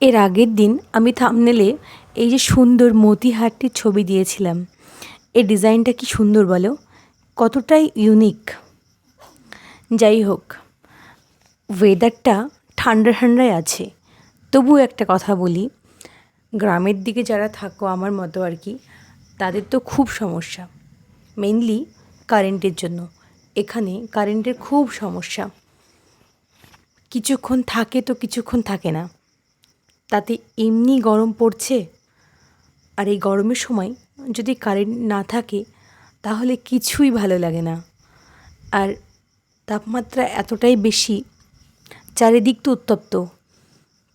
এর আগের দিন আমি থামনেলে এই যে সুন্দর মতিহারটির ছবি দিয়েছিলাম। এর ডিজাইনটা কি সুন্দর বলো? কতটাই ইউনিক যাই হোক ওয়েদারটা ঠান্ডা ঠান্ডায় আছে। তবু একটা কথা বলি, গ্রামের দিকে যারা থাকো আমার মতো আর কি, তাদের তো খুব সমস্যা। মেনলি কারেন্টের জন্য। এখানে কারেন্টের খুব সমস্যা। কিছুক্ষণ থাকে তো কিছুক্ষণ থাকে না। তাতে এমনি গরম পড়ছে? আর এই গরমের সময় যদি কারেন্ট না থাকে, তাহলে কিছুই ভালো লাগে না। আর তাপমাত্রা এতটাই বেশি, চারিদিক তো উত্তপ্ত।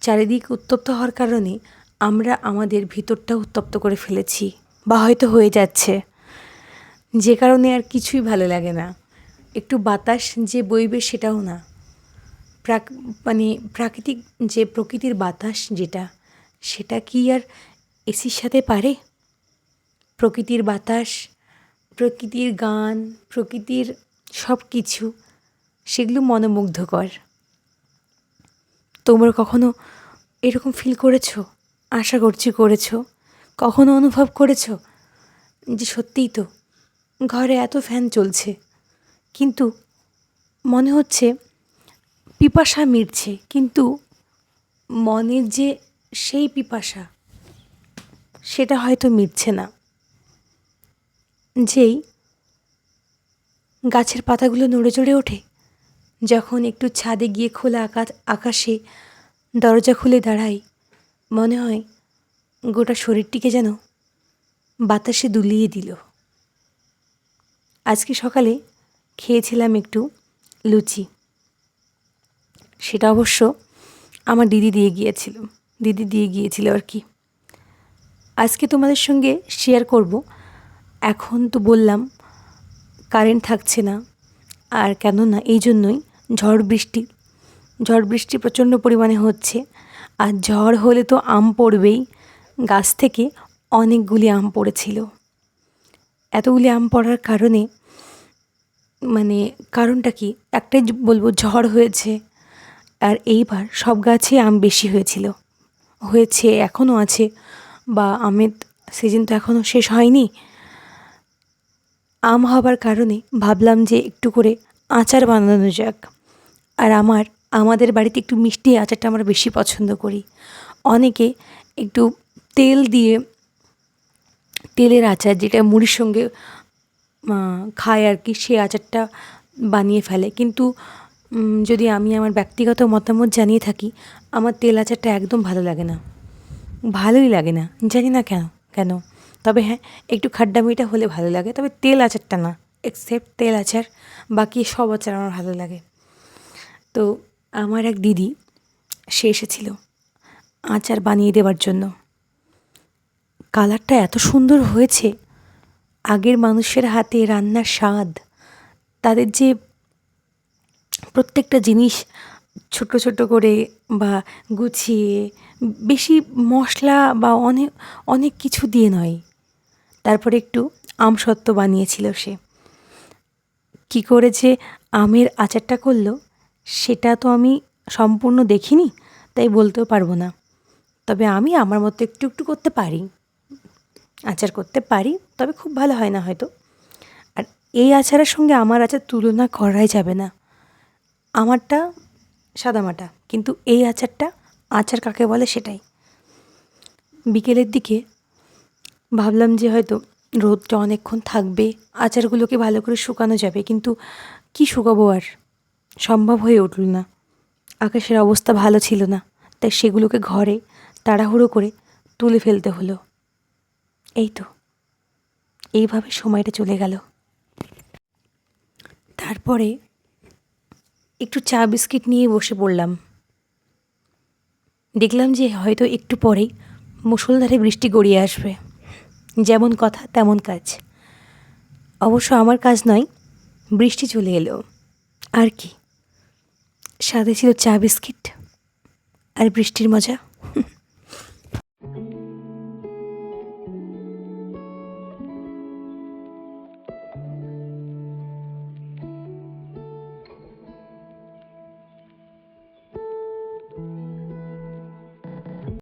চারিদিক উত্তপ্ত হওয়ার কারণে আমরা আমাদের ভিতরটা উত্তপ্ত করে ফেলেছি, বা হয়তো হয়ে যাচ্ছে। যে কারণে আর কিছুই ভালো লাগে না। একটু বাতাস যে বইবে সেটাও না। প্রাক মানে প্রাকৃতিক যে প্রকৃতির বাতাস যেটা, সেটা কি আর এসির সাথে পারে? প্রকৃতির বাতাস, প্রকৃতির গান, প্রকৃতির সব কিছু সেগুলো মনোমুগ্ধকর। তোমরা কখনো এরকম ফিল করেছ? আশা করছি করেছ। কখনো অনুভব করেছ? যে সত্যিই তো, ঘরে এত ফ্যান চলছে। কিন্তু মনে হচ্ছে পিপাসা মিটছে, কিন্তু মনের যে সেই পিপাসা, সেটা হয়তো মিটছে না। যেই গাছের পাতাগুলো নড়ে চড়ে ওঠে, যখন একটু ছাদে গিয়ে খোলা আকাশ আকাশে দরজা খুলে দাঁড়াই, মনে হয় গোটা শরীরটিকে যেন বাতাসে দুলিয়ে দিল। আজকে সকালে খেয়েছিলাম একটু লুচি। সেটা অবশ্য আমার দিদি দিয়ে গিয়েছিল। দিদি দিয়ে গিয়েছিল আর কি। আজকে তোমাদের সঙ্গে শেয়ার করব। এখন তো বললাম কারেন্ট থাকছে না। আর কেননা এই জন্যই ঝড় বৃষ্টি। ঝড় বৃষ্টি প্রচণ্ড পরিমাণে হচ্ছে। আর ঝড় হলে তো আম পড়বেই। গাছ থেকে অনেকগুলি আম পড়েছিল। এতগুলি আম পড়ার কারণে মানে কারণটা কি? একটাই বলব, ঝড় হয়েছে। আর এইবার সব গাছে আম বেশি হয়েছিল। হয়েছে, এখনও আছে। বা আমের সিজন তো এখনও শেষ হয়নি। আম হবার কারণে ভাবলাম যে একটু করে আচার বানানো যাক। আর আমার, আমাদের বাড়িতে একটু মিষ্টি আচারটা আমরা বেশি পছন্দ করি। অনেকে একটু তেল দিয়ে, তেলের আচার যেটা মুড়ির সঙ্গে খায় আর কি সেই আচারটা বানিয়ে ফেলে। কিন্তু যদি আমি আমার ব্যক্তিগত মতামত জানিয়ে থাকি, আমার তেল আচারটা একদম ভালো লাগে না। ভালোই লাগে না। জানি না কেন কেন? তবে হ্যাঁ একটু খাড্ডা মিঠা হলে ভালো লাগে, তবে তেল আচারটা না। এক্সেপ্ট তেল আচার, বাকি সব আচার আমার ভালো লাগে। তো আমার এক দিদি, সে এসেছিল আচার বানিয়ে দেওয়ার জন্য। কালারটা এত সুন্দর হয়েছে, আগের মানুষের হাতে রান্নার স্বাদ, তাদের যে প্রত্যেকটা জিনিস ছোট ছোট করে বা গুছিয়ে, বেশি মশলা বা অনেক অনেক কিছু দিয়ে নয়। তারপরে একটু আমসত্ত্ব বানিয়েছিল সে। কী করে যে আমের আচারটা করল। সেটা তো আমি সম্পূর্ণ দেখিনি, তাই বলতেও পারব না। তবে আমি আমার মতো একটু একটু করতে পারি। আচার করতে পারি, তবে খুব ভালো হয় না হয়তো। আর এই আচারের সঙ্গে আমার আচার তুলনা করাই যাবে না। আমারটা সাদামাটা, কিন্তু এই আচারটা আচার কাকে বলে সেটাই। বিকেলের দিকে ভাবলাম যে হয়তো রোদটা অনেকক্ষণ থাকবে, আচারগুলোকে ভালো করে শুকানো যাবে, কিন্তু কি শুকাবো আর? সম্ভব হয়ে উঠল না। আকাশের অবস্থা ভালো ছিল না, তাই সেগুলোকে ঘরে তাড়াহুড়ো করে তুলে ফেলতে হলো। এই তো, এইভাবে সময়টা চলে গেল। তারপরে একটু চা বিস্কিট নিয়ে বসে পড়লাম। দেখলাম যে হয়তো একটু পরেই মুসলধারে বৃষ্টি গড়িয়ে আসবে। যেমন কথা, তেমন কাজ। অবশ্য আমার কাজ নয়, বৃষ্টি চলে এলো। আর কি? সাথে ছিল চা বিস্কিট আর বৃষ্টির মজা।